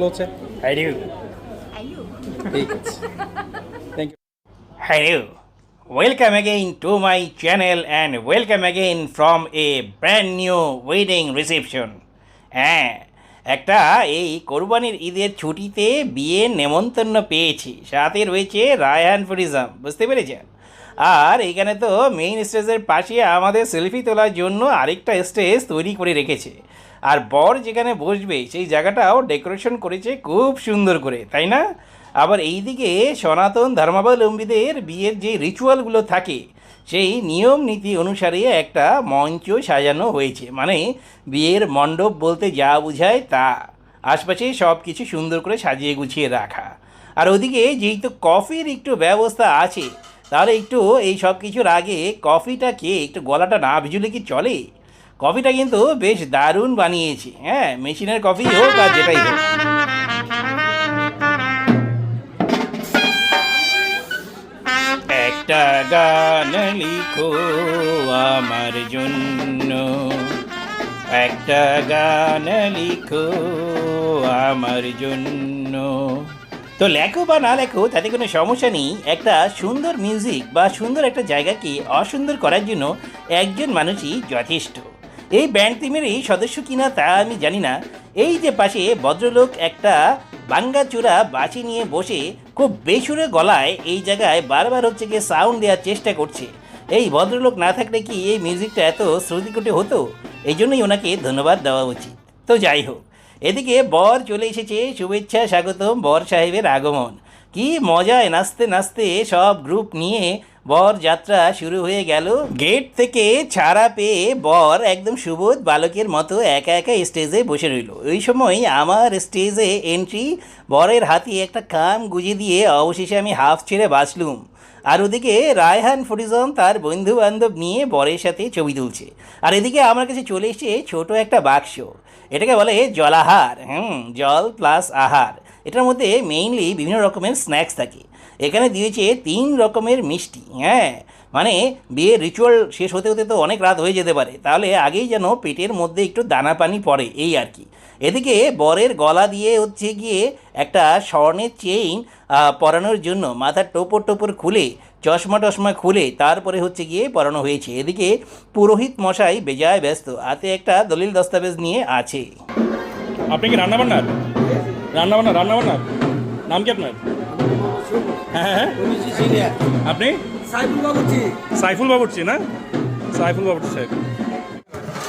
হচ্ছে Hello. ঠিক আছে thank you Hello. Welcome again to my channel and welcome again from a brand new wedding reception. হ্যাঁ একটা এই কোরবানির ঈদের ছুটিতে বিয়ের নেমন্তন্ন পেয়েছি। সাথে রয়েছে রায়হান ফুরিজম বুঝতে পেরেছেন? আর এখানে তো মেইন স্টেজের পাশে আমাদের সেলফি তোলার জন্য আরেকটা স্টেজ তৈরি করে রেখেছে। আর বর যেখানে বসবে, সেই জায়গাটাও ডেকোরেশন করেছে খুব সুন্দর করে, তাই না? আবার এইদিকে সনাতন ধর্মাবলম্বীদের বিয়ের যে রিচুয়ালগুলো থাকে, সেই নিয়ম নীতি অনুসারে একটা মঞ্চ সাজানো হয়েছে। মানে বিয়ের মণ্ডপ বলতে যা বোঝায় তা। আশপাশে সব কিছু সুন্দর করে সাজিয়ে গুছিয়ে রাখা। আর ওদিকে যেহেতু কফির একটু ব্যবস্থা আছে, তাহলে একটু এই সব কিছুর আগে কফিটা খেয়ে একটু গলাটা না ভিজুলে কি চলে? কফিটা কিন্তু বেশ দারুণ বানিয়েছে। হ্যাঁ মেশিনের কফি হোক আর যেটাই হোক। একটা গান লিখো আমার জন্য। একটা গান লিখো আমার জন্য। তো লেখো বা না লেখো, তাতে কোনো সমস্যা নেই। একটা সুন্দর মিউজিক বা সুন্দর একটা জায়গাকে অসুন্দর করার জন্য একজন মানুষই যথেষ্ট। এই ব্যান্ড টিমেরই সদস্য কিনা তা আমি জানি না। এই যে পাশে ভদ্রলোক একটা বাঙ্গাচূড়া বাঁশি নিয়ে বসে খুব বেসুরে গলায় এই জায়গায় বারবার হচ্ছে গিয়ে সাউন্ড দেওয়ার চেষ্টা করছে। এই ভদ্রলোক না থাকলে কি এই মিউজিকটা এত শ্রুতিকটে হতো? এই জন্যই ওনাকে ধন্যবাদ দেওয়া উচিত। তো যাই হোক, এদিকে বর চলে এসেছে, শুভেচ্ছা, স্বাগতম বর সাহেবের আগমন। কি মজায় নাচতে নাচতে সব গ্রুপ নিয়ে বর যাত্রা শুরু হয়ে গেল। গেট থেকে ছাড়া পেয়ে বর একদম সুবোধ বালকের মতো একা একা স্টেজে বসে রইল। ওই সময় আমার স্টেজে এন্ট্রি বরের হাতে একটা কাম গুজে দিয়ে অবশেষে আমি হাফ ছেড়ে বাঁচলুম। আর ওদিকে রায়হান ফরিজম তার বন্ধু বান্ধব নিয়ে বরের সাথে ছবি তুলছে। আর এদিকে আমার কাছে চলে এসেছে ছোট একটা বাক্স। এটাকে বলে জলাহার। হুম, জল প্লাস আহার। এটার মধ্যে মেইনলি বিভিন্ন রকমের স্ন্যাক্স থাকে। এখানে দিয়েছে তিন রকমের মিষ্টি হ্যাঁ? মানে বিয়ের রিচুয়াল শেষ হতে হতে তো অনেক রাত হয়ে যেতে পারে। তাহলে আগেই যেন পেটের মধ্যে একটু দানা পানি পড়ে, এই আর কি। এদিকে বরের গলা দিয়ে হচ্ছে গিয়ে একটা স্বর্ণের চেইন পরানোর জন্য মাথার টোপর টোপর খুলে, চশমা টশমা খুলে তারপরে হচ্ছে গিয়ে পরানো হয়েছে। এদিকে পুরোহিত মশাই বেজায় ব্যস্ত, হাতে একটা দলিল দস্তাবেজ নিয়ে আছে। আপনি কি রান্না বান্নার রান্না বান্না রান্না বান্নার নাম কি আপনার? হ্যাঁ হ্যাঁ। আপনি? সাইফুল বাবুজি সাইফুল বাবুর্চি না? সাইফুল বাবুর্চি সাহেব।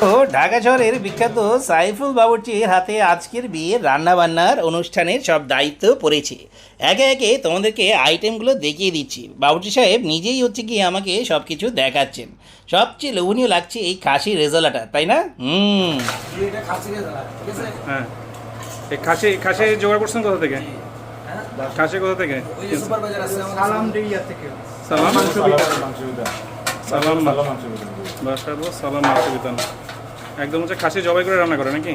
তো ঢাকা শহরের বিখ্যাত সাইফুল বাবুর্চির হাতে আজকের বিয়ের রান্নাবান্নার অনুষ্ঠানের সব দায়িত্ব পড়েছে। একে একে তোমাদেরকে আইটেমগুলো দেখিয়ে দিচ্ছি। বাবুর্চি সাহেব নিজেই হচ্ছে কি আমাকে সব কিছু দেখাচ্ছেন। সবচেয়ে লোভনীয় লাগছে এই খাসির রেজাল্টটা তাই না? হুম। খাসি হ্যাঁ। এই খাসি খাসি জোগাড় করছেন কোথা থেকে? খাসি কোথা থেকে? ওই যে সুপার বাজার আছে সালাম থেকে। সালাম? সালাম সালাম বাসাবো সালাম মাংস বিতান একদম হচ্ছে খাসি জবাই করে রান্না করে নাকি?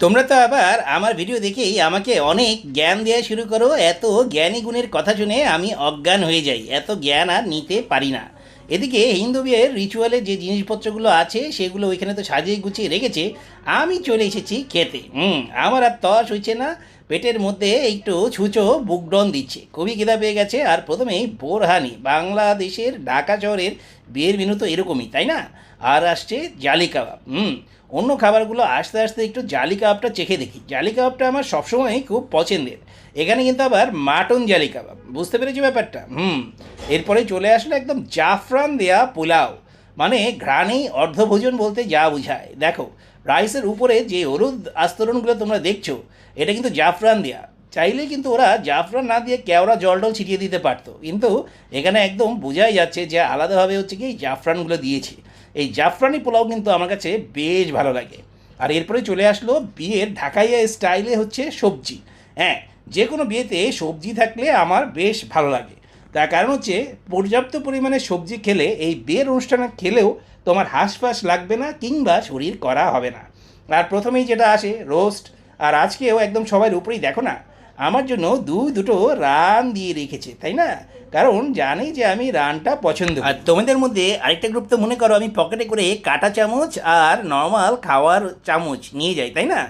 তোমরা তো আবার আমার ভিডিও দেখেই আমাকে অনেক জ্ঞান দেওয়া শুরু করো। এত জ্ঞানী গুণের কথা শুনে আমি অজ্ঞান হয়ে যাই। এত জ্ঞান আর নিতে পারি না। এদিকে হিন্দু বিয়ের রিচুয়ালে যে জিনিসপত্রগুলো আছে, সেগুলো ওইখানে তো সাজিয়ে গুছিয়ে রেখেছে। আমি চলে এসেছি খেতে। হুম, আমার আর তস হয়েছে না। পেটের মধ্যে একটু ছুঁচো বুকডন দিচ্ছে। কবি খিদা পেয়ে গেছে। আর প্রথমেই বোরহানি। বাংলাদেশের ঢাকা শহরের বিয়ের মেনু তো এরকমই, তাই না? আর আসছে জালি কাবাব। হুম অন্য খাবারগুলো আস্তে আস্তে একটু জালি কাবাবটা চেখে দেখি। জালি কাবাবটা আমার সবসময় খুব পছন্দের। এখানে কিন্তু আবার মাটন জালি কাবাব। বুঝতে পেরেছি ব্যাপারটা? হুম। এরপরে চলে আসলো একদম জাফরান দেয়া পোলাও। মানে ঘ্রাণেই অর্ধভোজন বলতে যা বোঝায়। দেখো, রাইসের উপরে যে হলুদ আস্তরণগুলো তোমরা দেখছ, এটা কিন্তু জাফরান দেয়া। চাইলে কিন্তু ওরা জাফরান না দিয়ে কেওড়া জল টল ছিটিয়ে দিতে পারতো। কিন্তু এখানে একদম বোঝাই যাচ্ছে যে আলাদাভাবে হচ্ছে কি জাফরানগুলো দিয়েছে। এই জাফরানি পোলাও কিন্তু আমার কাছে বেশ ভালো লাগে। আর এরপরে চলে আসলো বিয়ের ঢাকাইয়া স্টাইলে হচ্ছে সবজি। হ্যাঁ যে কোনো বিয়েতে সবজি থাকলে আমার বেশ ভালো লাগে। তার কারণ হচ্ছে পর্যাপ্ত পরিমাণে সবজি খেলে এই বিয়ের অনুষ্ঠানে খেলেও তোমার হাঁসফাঁস লাগবে না কিংবা শরীর করা হবে না। আর প্রথমেই যেটা আসে, রোস্ট। আর আজকেও একদম সবার উপরেই দেখো না আমার জন্য দু দুটো রান দিয়ে রেখেছে, তাই না? কারণ জানে যে আমি রানটা পছন্দ। আর তোমাদের মধ্যে আরেকটা গ্রুপ তো মনে করো আমি পকেটে করে কাটা চামচ আর নর্মাল খাওয়ার চামচ নিয়ে যাই, তাই না?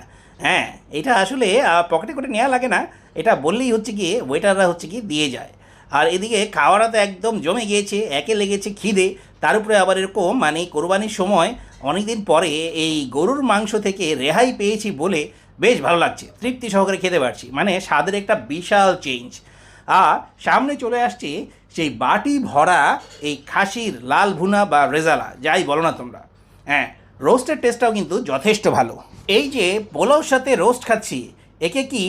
হ্যাঁ এটা আসলে পকেটে করে নেওয়া লাগে না। এটা বললেই হচ্ছে কি ওয়েটাররা হচ্ছে কি দিয়ে যায়। আর এদিকে খাওয়াটা তো একদম জমে গিয়েছে, একে লেগেছে খিদে। তার উপরে আবার এরকম মানে কোরবানির সময় অনেকদিন পরে এই গরুর মাংস থেকে রেহাই পেয়েছি বলে বেশ ভালো লাগছে। তৃপ্তি সহকারে খেতে পারছি। মানে স্বাদের একটা বিশাল চেঞ্জ আর সামনে চলে আসছে সেই বাটি ভরা এই খাসির লাল ভুনা বা রেজালা, যাই বলো না তোমরা। হ্যাঁ রোস্টের টেস্টটাও কিন্তু যথেষ্ট ভালো। এই যে পোলাওর সাথে রোস্ট খাচ্ছি, একে কি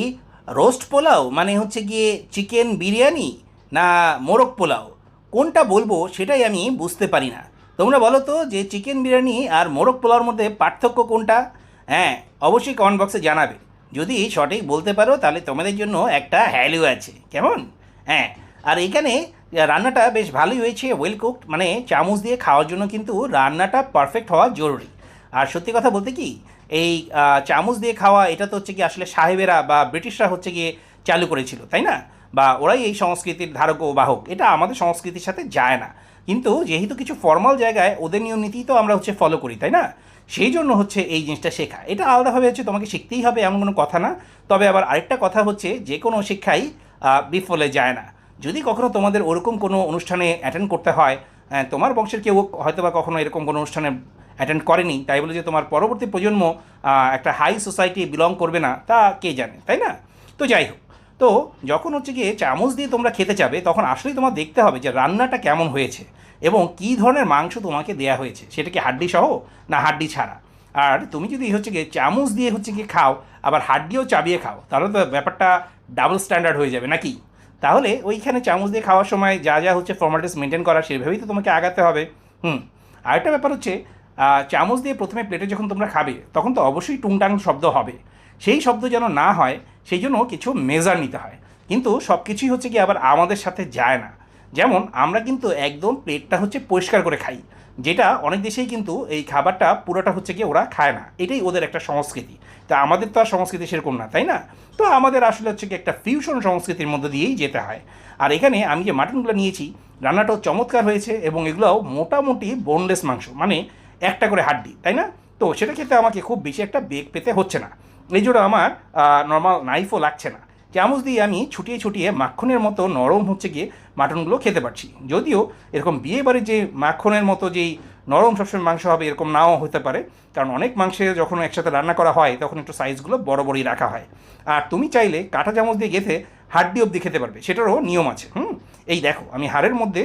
রোস্ট পোলাও? মানে হচ্ছে গিয়ে চিকেন বিরিয়ানি না মোরগ পোলাও? কোনটা বলব সেটাই আমি বুঝতে পারি না। তোমরা বলো তো যে চিকেন বিরিয়ানি আর মোরগ পোলাওর মধ্যে পার্থক্য কোনটা? হ্যাঁ অবশ্যই কমেন্ট বক্সে জানাবে। যদি সঠিক বলতে পারো, তাহলে তোমাদের জন্য একটা হ্যালু আছে। কেমন? হ্যাঁ আর এখানে রান্নাটা বেশ ভালোই হয়েছে ওয়েল কুকড মানে চামচ দিয়ে খাওয়ার জন্য কিন্তু রান্নাটা পারফেক্ট হওয়া জরুরি। আর সত্যি কথা বলতে কি, এই চামচ দিয়ে খাওয়া, এটা তো হচ্ছে কি আসলে সাহেবেরা বা ব্রিটিশরা হচ্ছে গিয়ে চালু করেছিল, তাই না? বা ওরাই এই সংস্কৃতির ধারক ও বাহক, এটা আমাদের সংস্কৃতির সাথে যায় না। কিন্তু যেহেতু কিছু ফর্মাল জায়গায় ওদের নিয়ম নীতি তো আমরা হচ্ছে ফলো করি, তাই না? সেই জন্য হচ্ছে এই জিনিসটা শেখা। এটা আলাদাভাবে হচ্ছে তোমাকে শিখতেই হবে, এমন কোনো কথা না। তবে আবার আরেকটা কথা হচ্ছে, যে কোনো শিক্ষাই বিফলে যায় না। যদি কখনো তোমাদের ওরকম কোনো অনুষ্ঠানে অ্যাটেন্ড করতে হয় তোমার বংশের কেউ হয়তো বা কখনো এরকম কোনো অনুষ্ঠানে অ্যাটেন্ড করেনি, তাই বলে যে তোমার পরবর্তী প্রজন্ম একটা হাই সোসাইটি বিলং করবে না, তা কে জানে, তাই না? তো যাই হোক তো যখন হচ্ছে গিয়ে চামচ দিয়ে তোমরা খেতে যাবে, তখন আসলেই তোমার দেখতে হবে যে রান্নাটা কেমন হয়েছে এবং কী ধরনের মাংস তোমাকে দেয়া হয়েছে। সেটা কি হাড্ডি সহ না হাড্ডি ছাড়া? আর তুমি যদি হচ্ছে গিয়ে চামচ দিয়ে হচ্ছে গিয়ে খাও, আবার হাড্ডিও চাবিয়ে খাও, তাহলে তো ব্যাপারটা ডাবল স্ট্যান্ডার্ড হয়ে যাবে নাকি? তাহলে ওইখানে চামচ দিয়ে খাওয়ার সময় যা যা হচ্ছে ফর্মালিটিস মেনটেন করা, সেভাবেই তো তোমাকে আগাতে হবে। হুম। আরেকটা ব্যাপার হচ্ছে চামচ দিয়ে প্রথমে প্লেটে যখন তোমরা খাবে, তখন তো অবশ্যই টুংটাং শব্দ হবে। সেই শব্দ যেন না হয়, সেই জন্য কিছু মেজার নিতে হয়। কিন্তু সব কিছুই হচ্ছে কি আবার আমাদের সাথে যায় না। যেমন আমরা কিন্তু একদম প্লেটটা হচ্ছে পরিষ্কার করে খাই, যেটা অনেক দেশেই কিন্তু এই খাবারটা পুরোটা হচ্ছে কি ওরা খায় না। এটাই ওদের একটা সংস্কৃতি। তা আমাদের তো আর সংস্কৃতি সেরকম না, তাই না? তো আমাদের আসলে হচ্ছে কি একটা ফিউশন সংস্কৃতির মধ্যে দিয়েই যেতে হয়। আর এখানে আমি যে মাটনগুলো নিয়েছি, রান্নাটাও চমৎকার হয়েছে এবং এগুলোও মোটামুটি বোনলেস মাংস মানে একটা করে হাড্ডি, তাই না? তো সেটা ক্ষেত্রে আমাকে খুব বেশি একটা বেগ পেতে হচ্ছে না। এই জন্য আমার নর্মাল নাইফও লাগছে না। চামচ দিয়ে আমি ছুটিয়ে ছুটিয়ে মাখনের মতো নরম হচ্ছে গিয়ে মাটনগুলো খেতে পারছি। যদিও এরকম বিয়ে বাড়ির যে মাখনের মতো যেই নরম সবসময় মাংস হবে এরকম নাও হতে পারে, কারণ অনেক মাংসে যখন একসাথে রান্না করা হয় তখন একটু সাইজগুলো বড় বড়ই রাখা হয়। আর তুমি চাইলে কাঁটা চামচ দিয়ে গেথে হাড্ডি অবধি খেতে পারবে, সেটারও নিয়ম আছে। হুম? এই দেখো, আমি হাড়ের মধ্যে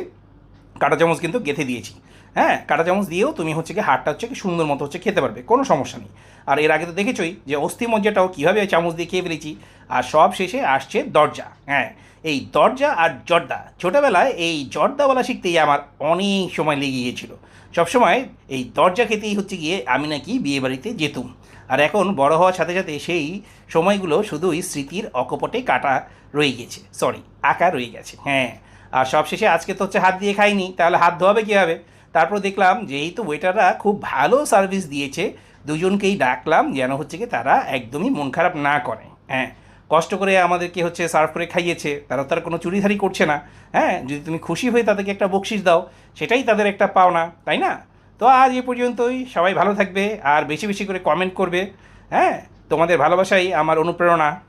কাঁটা চামচ কিন্তু গেঁথে দিয়েছি। হ্যাঁ কাঁটা চামচ দিয়েও তুমি হচ্ছে কি হাড়টা হচ্ছে কি সুন্দর মতো হচ্ছে খেতে পারবে, কোনো সমস্যা নেই। আর এর আগে তো দেখেছই যে অস্থি মজ্জাটাও কীভাবে চামচ দিয়ে খেয়ে ফেলেছি, আর সব শেষে আসছে দরজা হ্যাঁ। এই দরজা আর জর্দা, ছোটোবেলায় এই জর্দাওয়ালা শিখতেই আমার অনেক সময় লেগে গিয়েছিল। সবসময় এই দরজা খেতেই হচ্ছে গিয়ে আমি নাকি বিয়ে বাড়িতে যেতুম। আর এখন বড় হওয়ার সাথে সাথে সেই সময়গুলো শুধুই স্মৃতির অকপটে কাটা রয়ে গেছে সরি আঁকা রয়ে গেছে হ্যাঁ। আর সবশেষে আজকে তো হচ্ছে হাত দিয়ে খাইনি, তাহলে হাত ধোয়াবে কীভাবে? তারপর দেখলাম যেহেতু ওয়েটাররা খুব ভালো সার্ভিস দিয়েছে। দুজনকেই ডাকলাম যেন হচ্ছে কি তারা একদমই মন খারাপ না করে। হ্যাঁ কষ্ট করে আমাদেরকে হচ্ছে সার্ভ করে খাইয়েছে। তারা তার কোনো চুরিধারি করছে না। হ্যাঁ যদি তুমি খুশি হয়ে তাদেরকে একটা বকশিস দাও, সেটাই তাদের একটা পাওনা, তাই না? তো আজ এ পর্যন্তই। সবাই ভালো থাকবে আর বেশি বেশি করে কমেন্ট করবে। হ্যাঁ তোমাদের ভালোবাসাই আমার অনুপ্রেরণা।